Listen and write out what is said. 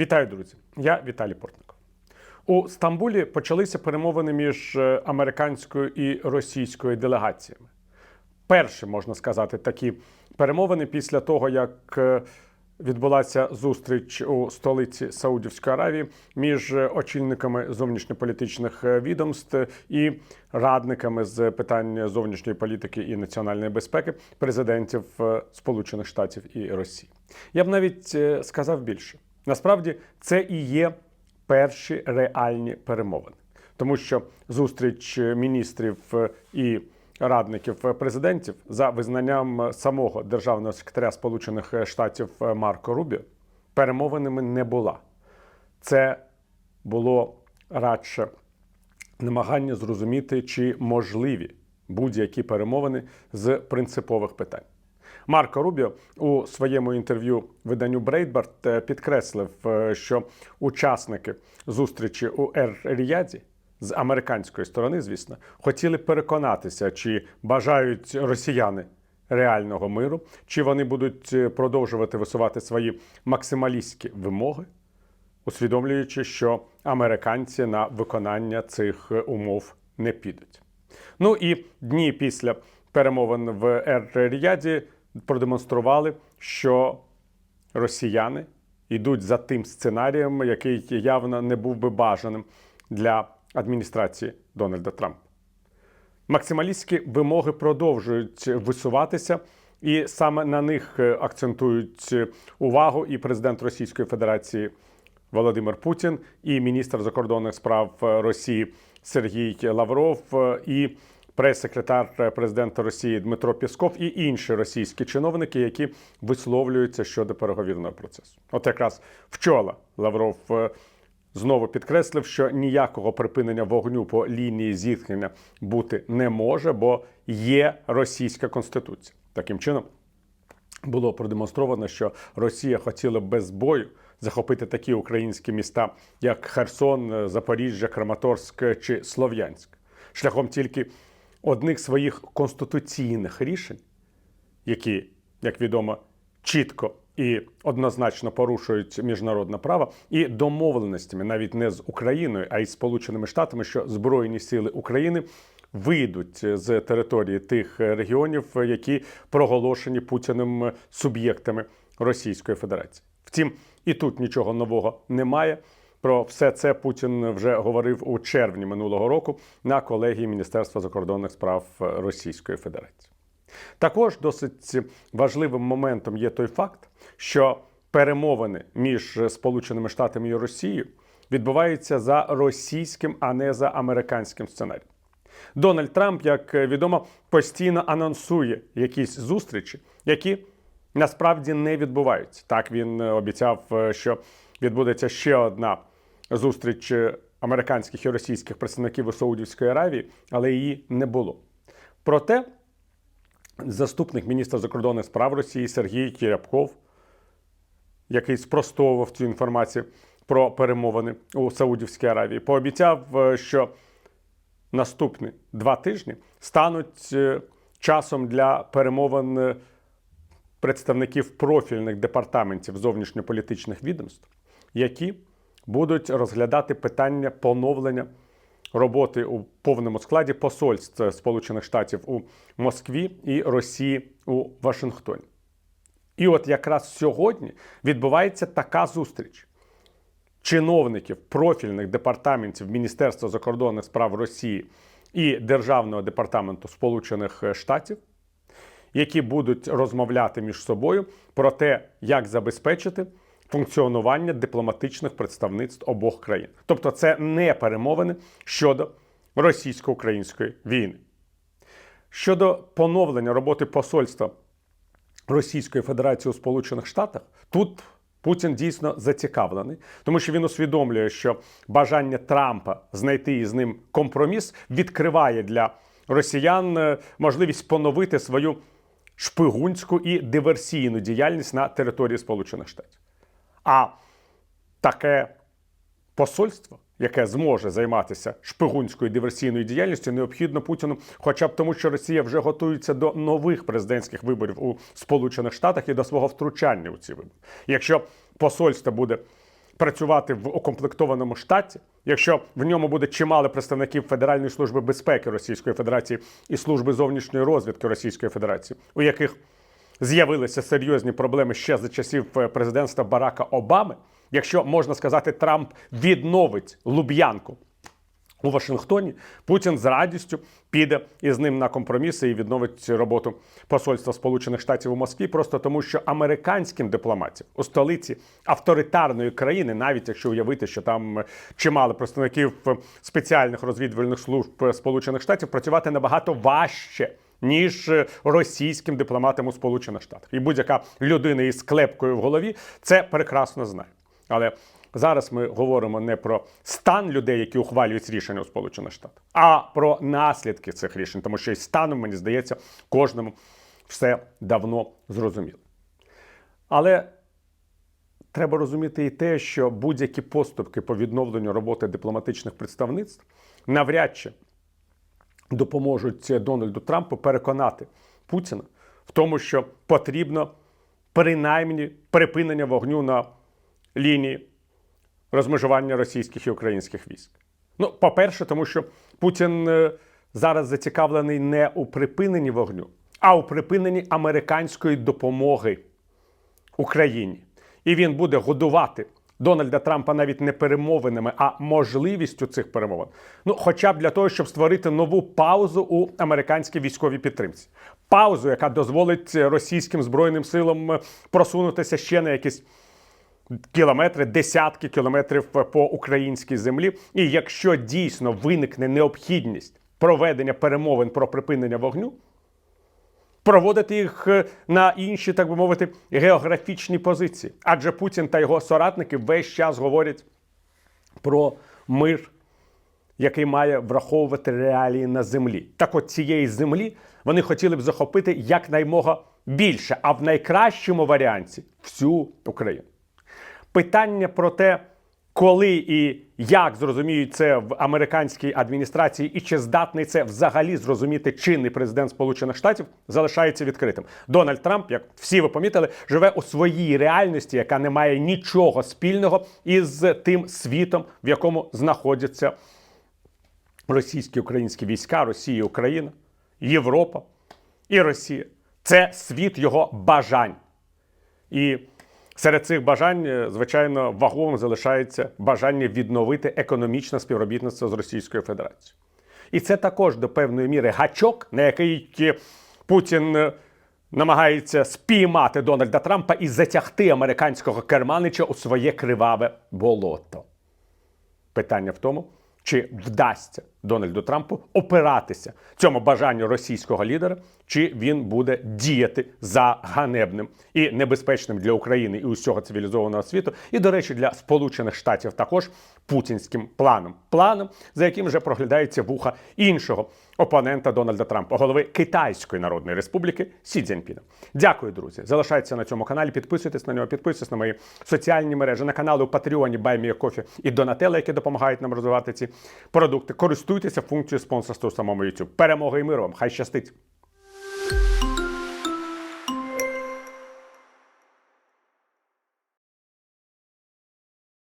Вітаю, друзі! Я Віталій Портников. У Стамбулі почалися перемовини між е, американською і російською делегаціями. Перші, можна сказати, такі перемовини після того, як е, відбулася зустріч у столиці Саудівської Аравії між е, очільниками зовнішньополітичних відомств і радниками з питань зовнішньої політики і національної безпеки президентів Сполучених Штатів і Росії. Я б навіть сказав більше. Насправді це і є перші реальні перемовини, тому що зустріч міністрів е, і радників президентів за визнанням самого державного секретаря Сполучених Штатів е, Марко Рубіо перемовинами не була. Це було радше намагання зрозуміти, чи можливі будь-які перемовини з принципових питань. Марко Рубіо у своєму інтерв'ю виданню Брейдбарт е, підкреслив, е, що учасники зустрічі у Ер-Ріяді з американської сторони, звісно, хотіли переконатися, чи бажають росіяни реального миру, чи вони будуть е, продовжувати висувати свої максималістські вимоги, усвідомлюючи, що американці на виконання цих умов не підуть. Ну і дні після перемовин в Ер-Ріяді продемонстрували, що росіяни йдуть за тим сценарієм, який явно не був би бажаним для адміністрації Дональда Трампа. Максималістські вимоги продовжують висуватися, і саме на них е, акцентують увагу і президент Російської Федерації Володимир Путін, і міністр закордонних справ Росії Сергій Лавров, е, і прес-секретар президента Росії Дмитро Пісков і інші російські чиновники, які висловлюються щодо переговірного процесу. От якраз вчора Лавров е, знову підкреслив, що ніякого припинення вогню по лінії зіткнення бути не може, бо є російська конституція. Таким чином було продемонстровано, що Росія хотіла без бою захопити такі українські міста, як Херсон, Запоріжжя, Краматорськ чи Слов'янськ, шляхом тільки одних своїх конституційних рішень, які, як відомо, чітко і однозначно порушують міжнародне право, і домовленостями навіть не з Україною, а й Сполученими Штатами, що Збройні сили України вийдуть з території тих регіонів, які проголошені Путіним суб'єктами Російської Федерації. Втім, і тут нічого нового немає. Про все це Путін вже говорив у червні минулого року на колегії Міністерства закордонних справ Російської Федерації. Також досить важливим моментом є той факт, що перемовини між Сполученими Штатами і Росією відбуваються за російським, а не за американським сценарієм. Дональд Трамп, як відомо, постійно анонсує якісь зустрічі, які насправді не відбуваються. Так він обіцяв, що відбудеться ще одна зустріч американських і російських представників у Саудівської Аравії, але її не було. Проте заступник міністра закордонних справ Росії Сергій Кірябков, який спростовував цю інформацію про перемовини у Саудівській Аравії, пообіцяв, що наступні два тижні стануть часом для перемовин представників профільних департаментів зовнішньополітичних відомств, які будуть розглядати питання поновлення роботи у повному складі посольств Сполучених Штатів у Москві і Росії у Вашингтоні. І от якраз сьогодні відбувається така зустріч чиновників профільних департаментів Міністерства закордонних справ Росії і Державного департаменту Сполучених Штатів, які будуть розмовляти між собою про те, як забезпечити функціонування дипломатичних представництв обох країн. Тобто, це не перемовини щодо російсько-української війни. Щодо поновлення роботи посольства Російської Федерації у Сполучених Штатах, тут Путін дійсно зацікавлений, тому що він усвідомлює, що бажання Трампа знайти із ним компроміс відкриває для росіян е, можливість поновити свою шпигунську і диверсійну діяльність на території Сполучених Штатів. А таке посольство, яке зможе займатися шпигунською диверсійною діяльністю, необхідно Путіну, хоча б тому, що Росія вже готується до нових президентських виборів у Сполучених Штатах і до свого втручання у ці вибори. Якщо посольство буде працювати в укомплектованому штаті, якщо в ньому буде чимало представників Федеральної служби безпеки Російської Федерації і служби зовнішньої розвідки Російської Федерації, у яких з'явилися серйозні проблеми ще за часів е, президентства Барака Обами, якщо можна сказати, Трамп відновить Луб'янку у Вашингтоні, Путін з радістю піде із ним на компроміси і відновить роботу посольства Сполучених Штатів у Москві, просто тому, що американським дипломатам у столиці авторитарної країни, навіть якщо уявити, що там е, чимало представників е, спеціальних розвідувальних служб Сполучених Штатів, працювати набагато важче. Ніж російським дипломатам у Сполучених Штатах, і будь-яка людина із клепкою в голові це прекрасно знає. Але зараз ми говоримо не про стан людей, які ухвалюють рішення у Сполучених Штатах, а про наслідки цих рішень, тому що із станом, мені здається, кожному все давно зрозуміло. Але треба розуміти і те, що будь-які поступки по відновленню роботи дипломатичних представництв навряд чи допоможуть Дональду Трампу переконати Путіна в тому, що потрібно принаймні припинення вогню на лінії розмежування російських і українських військ. Ну, по-перше, тому що Путін е, зараз зацікавлений не у припиненні вогню, а у припиненні американської допомоги Україні. І він буде годувати Дональда Трампа навіть не перемовинами, а можливістю цих перемовин. Ну, хоча б для того, щоб створити нову паузу у американській військовій підтримці. Паузу, яка дозволить російським збройним силам просунутися ще на якісь кілометри, десятки кілометрів по українській землі. І якщо дійсно виникне необхідність проведення перемовин про припинення вогню, проводити їх е, на інші, так би мовити, географічні позиції. Адже Путін та його соратники весь час говорять про мир, який має враховувати реалії на землі. Так от цієї землі вони хотіли б захопити якнаймога більше, а в найкращому варіанті всю Україну. Питання про те, коли і як зрозуміють це в американській адміністрації, і чи здатний це взагалі зрозуміти чинний президент Сполучених Штатів, залишається відкритим. Дональд Трамп, як всі ви помітили, живе у своїй реальності, яка не має нічого спільного із тим світом, в якому знаходяться російські українські війська, Росія, Україна, Європа і Росія. Це світ його бажань. І Серед цих бажань, е, звичайно, ваговим залишається бажання відновити економічне співробітництво з Російською Федерацією. І це також до певної міри гачок, на який е, Путін е, намагається спіймати Дональда Трампа і затягти американського керманича у своє криваве болото. Питання в тому, чи вдасться Дональду Трампу опиратися цьому бажанню російського лідера, чи він буде діяти за ганебним і небезпечним для України і усього цивілізованого світу, і, до речі, для Сполучених Штатів також путінським планом, планом, за яким вже проглядається вуха іншого опонента Дональда Трампа, голови Китайської Народної Республіки Сі Цзіньпіна. Дякую, друзі. Залишайтеся на цьому каналі. Підписуйтесь на нього, підписуйтесь на мої соціальні мережі, на канали у Патреоні, Баймія Кофі і Донателла, які допомагають нам розвивати ці продукти. Користуйтеся функцією спонсорства у самому YouTube. Перемоги і миру вам! Хай щастить!